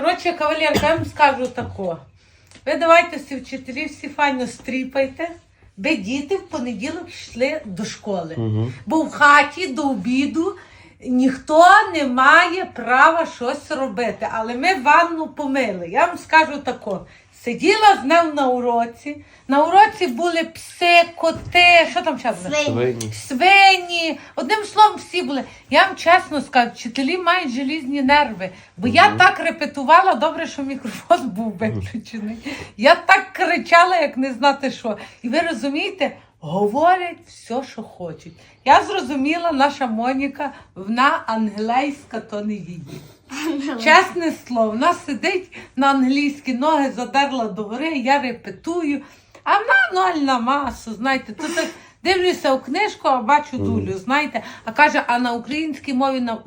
Коротше, кавалерка, я вам скажу тако. Ви давайте всі вчителі, всі файно стріпайте, би діти в понеділок йшли до школи. Бо в хаті до обіду ніхто не має права щось робити. Але ми ванну помили. Я вам скажу тако. Сиділа з ним на уроці. На уроці були пси, коти, що там ще було? Свині. свині. Одним словом, всі були. Я вам чесно скажу, вчителі мають желізні нерви. Бо я так репетувала, добре, що мікрофон був виключений. Я так кричала, як не знати що. І ви розумієте, говорять все, що хочуть. Я зрозуміла, наша Моніка, вона англійська, то не її. Чесне слово, вона сидить на англійські ноги, задерла догори, я репетую. А вона ноль на масу, знаєте, то так дивлюся у книжку, а бачу дулю, знаєте. А каже, а на українській мові на,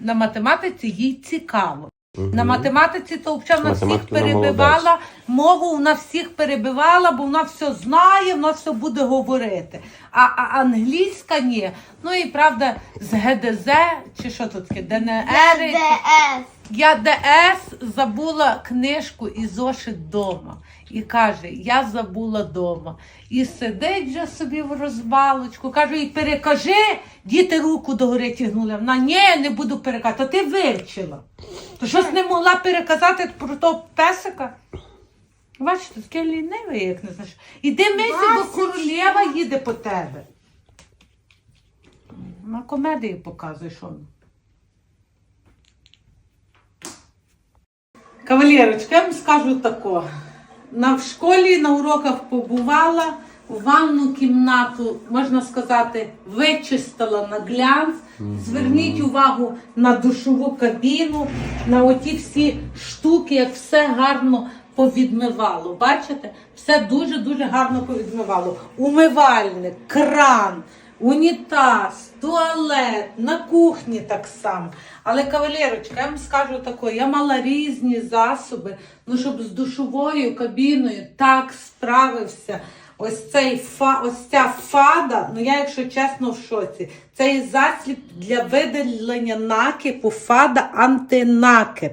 на математиці їй цікаво. На математиці то взагалі вона всіх перебивала, мову вона всіх перебивала, бо вона все знає, вона все буде говорити. А, а англійська ні. Ну і правда, з ГДЗ, чи що тут таке, ДНР. Я ДС забула книжку і зошит вдома. І каже, я забула вдома. І сидить вже собі в розвалочку. Каже, і перекажи, діти руку догори тягнули. Вона ні, не буду переказати. То ти вивчила. То щось не могла переказати про того песика. Бачите, таке ліниве, як не знаєш. Іди мийся, бо королева їде по тебе. На комедії показує, що. Кавалерочка, я вам скажу тако. На, в школі на уроках побувала, ванну кімнату, можна сказати, вичистила на глянц. Зверніть увагу на душову кабіну, на оті всі штуки, як все гарно повідмивало. Бачите? Все дуже-дуже гарно повідмивало. Умивальник, кран, унітаз, туалет, на кухні так само. Але кавалерочка, я вам скажу таке, я мала різні засоби, ну щоб з душовою кабіною так справився. Ось цей фа, ось ця фада, ну я, якщо чесно, в шоці. Цей засіб для видалення накипу, фада антинакип.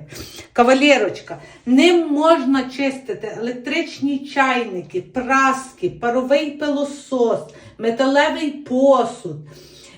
Кавалерочка, ним можна чистити електричні чайники, праски, паровий пилосос, металевий посуд,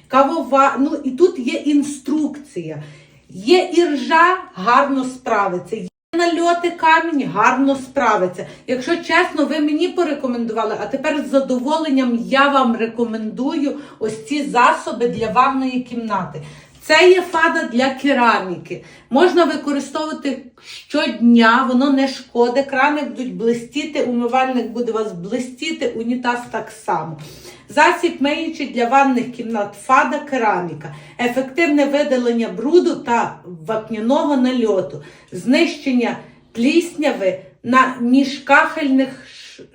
кавова. Ну і тут є інструкція. Є іржа, гарно справиться. Нальоти камінь, гарно справиться. Якщо чесно, ви мені порекомендували, а тепер з задоволенням я вам рекомендую ось ці засоби для ванної кімнати. Це є фада для кераміки. Можна використовувати щодня, воно не шкодить. Крани будуть блистіти, умивальник буде вас блистіти, унітаз так само. Засіб миючий для ванних кімнат фада кераміка, ефективне видалення бруду та вапняного нальоту, знищення плісняви на міжкахельних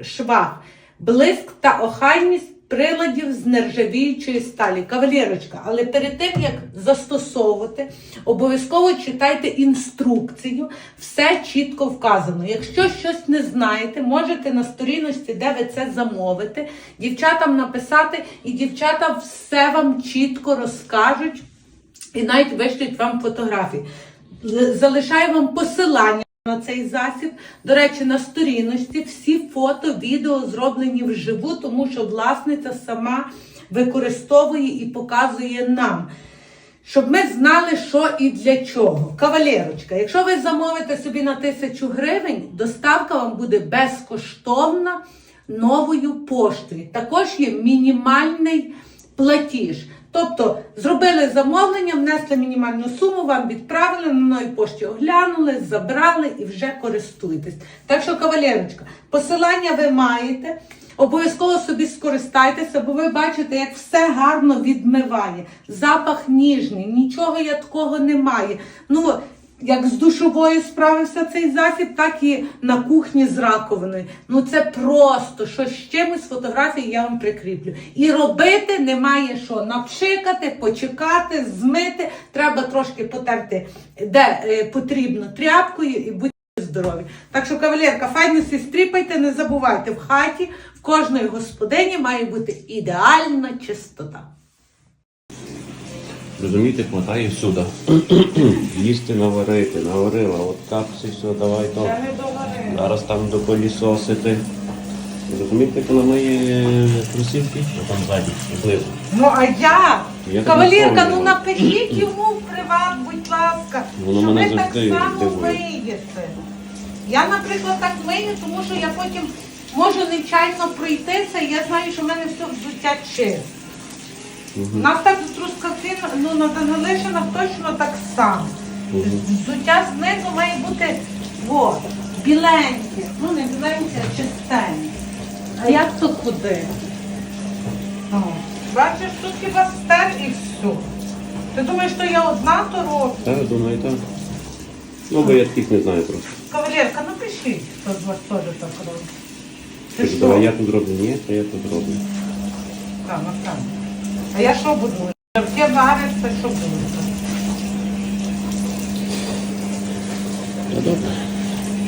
швах, блиск та охайність приладів з нержавіючої сталі. Кавалерочка, але перед тим як застосовувати, обов'язково читайте інструкцію, все чітко вказано. Якщо щось не знаєте, можете на сторіночці, де ви це замовите, дівчатам написати, і дівчата все вам чітко розкажуть і навіть вишлють вам фотографії. Залишаю вам посилання на цей засіб. До речі, на сторіночці всі фото, відео зроблені вживу, тому що власниця сама використовує і показує нам. Щоб ми знали, що і для чого. Кавалерочка, якщо ви замовите собі на тисячу гривень, доставка вам буде безкоштовна новою поштою. Також є мінімальний платіж. Тобто зробили замовлення, внесли мінімальну суму, вам відправили на новій пошті, оглянули, забрали і вже користуєтесь. Так що, кавалерочка, посилання ви маєте. Обов'язково собі скористайтеся, бо ви бачите, як все гарно відмиває. Запах ніжний, нічого я такого немає. Ну, як з душовою справився цей засіб, так і на кухні з раковиною. Ну це просто що з чимось фотографії я вам прикріплю. І робити немає що. Напшикати, почекати, змити. Треба трошки потерти, де е, потрібно тряпкою і будьте здорові. Так що, кавалерка, файно стріпайте, не забувайте, в хаті в кожної господині має бути ідеальна чистота. Розумієте, хватає всюди. Їсти наварити, наварила, от капці, все, давай то. Я. Зараз там допилісосити. Розумієте, як вона має кросівки? А там ззаді, знизу. Ну а? Я так Кавалерка, не ну напишіть йому в приват, будь ласка, Воно що мене ви так завжди само дивує. миєте. Я, наприклад, так мию, тому що я потім можу нечайно пройтися, і я знаю, що в мене все взуття чисте. У нас так ну на Данилишинах точно так само. Взуття знизу має бути от, біленьке. Ну не біленьке, а чистеньке. А як то куди? О, Бачиш, тут хіба стер і все. Ти думаєш, що я одна то роблю? Так, думаю, так. Ну, бо я таких не знаю просто. Кавалерка, напишіть, хто з вас теж так робить. Ти що? давай я тут роблю. Ні, то я тут роблю. Так, ну так. А я що буду? Жарке варишся, що.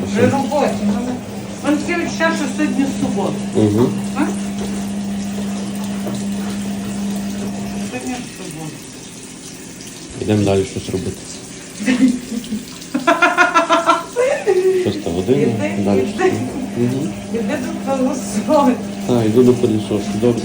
А При роботі. ну, Він таке що сьогодні субота. Угу. А? Сьогодні субота. Йдемо далі щось робити. Шоста година. Іди, Далі іди. Іди до колосові. Так, йду до пилісосу, добре.